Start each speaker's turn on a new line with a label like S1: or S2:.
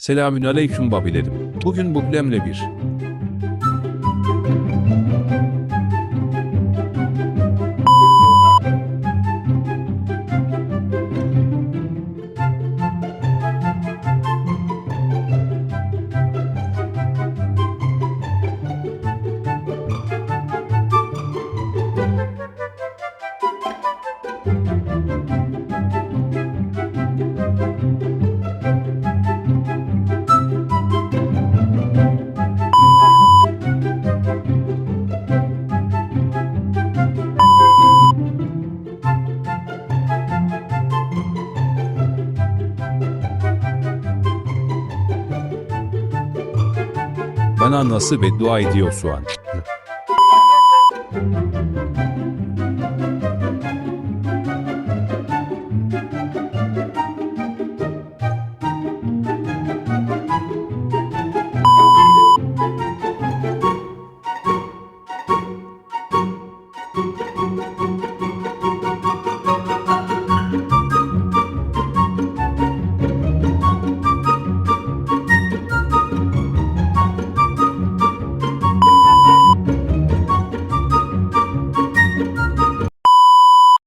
S1: Selamün aleyküm babilerim. Bugün buklemle bir. Bana nasıl beddua ediyor soğan. thank you